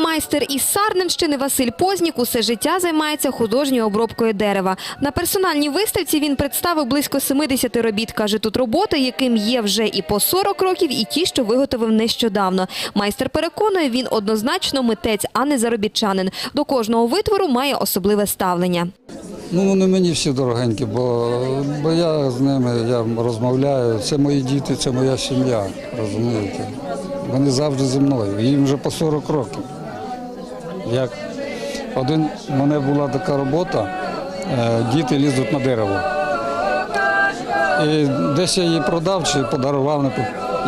Майстер із Сарненщини Василь Познік усе життя займається художньою обробкою дерева. На персональній виставці він представив близько 70 робіт. Каже, тут роботи, яким є вже і по 40 років, і ті, що виготовив нещодавно. Майстер переконує, він однозначно митець, а не заробітчанин. До кожного витвору має особливе ставлення. Ну, вони мені всі дорогенькі, бо, бо я з ними я розмовляю. Це мої діти, це моя сім'я, розумієте? Вони завжди зі мною. Їм вже по 40 років. Як один у мене була така робота, е, діти лізуть на дерево. І десь я її продав чи подарував.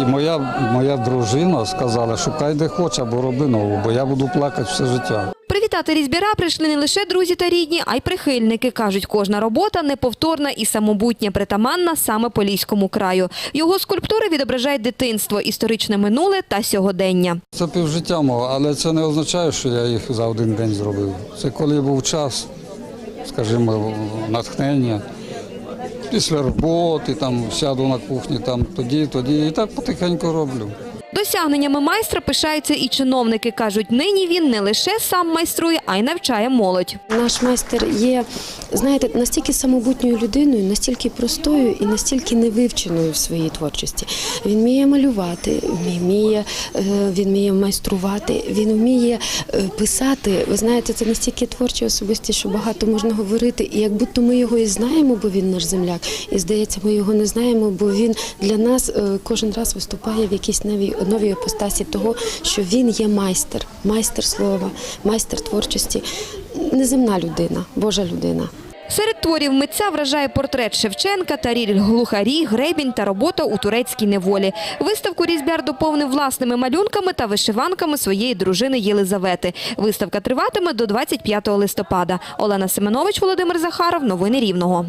І моя, моя дружина сказала, шукай де хочеш або роби нову, бо я буду плакати все життя. Привітати різьбяра прийшли не лише друзі та рідні, а й прихильники. Кажуть, кожна робота неповторна і самобутня, притаманна саме Поліському краю. Його скульптури відображають дитинство, історичне минуле та сьогодення. Це півжиття мого, але це не означає, що я їх за один день зробив. Це коли був час, скажімо, натхнення. Після роботи там сяду на кухні, там тоді, тоді і так потихеньку роблю. Досягненнями майстра пишаються і чиновники. Кажуть, нині він не лише сам майструє, а й навчає молодь. Наш майстер є, знаєте, настільки самобутньою людиною, настільки простою і настільки невивченою в своїй творчості. Він вміє малювати, вміє, е, він вміє майструвати, він вміє е, писати. Ви знаєте, це настільки творча особистість, що багато можна говорити. І як будто ми його і знаємо, бо він наш земляк, і здається, ми його не знаємо, бо він для нас е, кожен раз виступає в якійсь новій новій іпостасі того, що він є майстер, майстер слова, майстер творчості, неземна людина, Божа людина. Серед творів митця вражає портрет Шевченка, таріль глухарі, гребінь та робота у турецькій неволі. Виставку різьбяр доповнив власними малюнками та вишиванками своєї дружини Єлизавети. Виставка триватиме до 25 листопада. Олена Семенович, Володимир Захаров. Новини Рівного.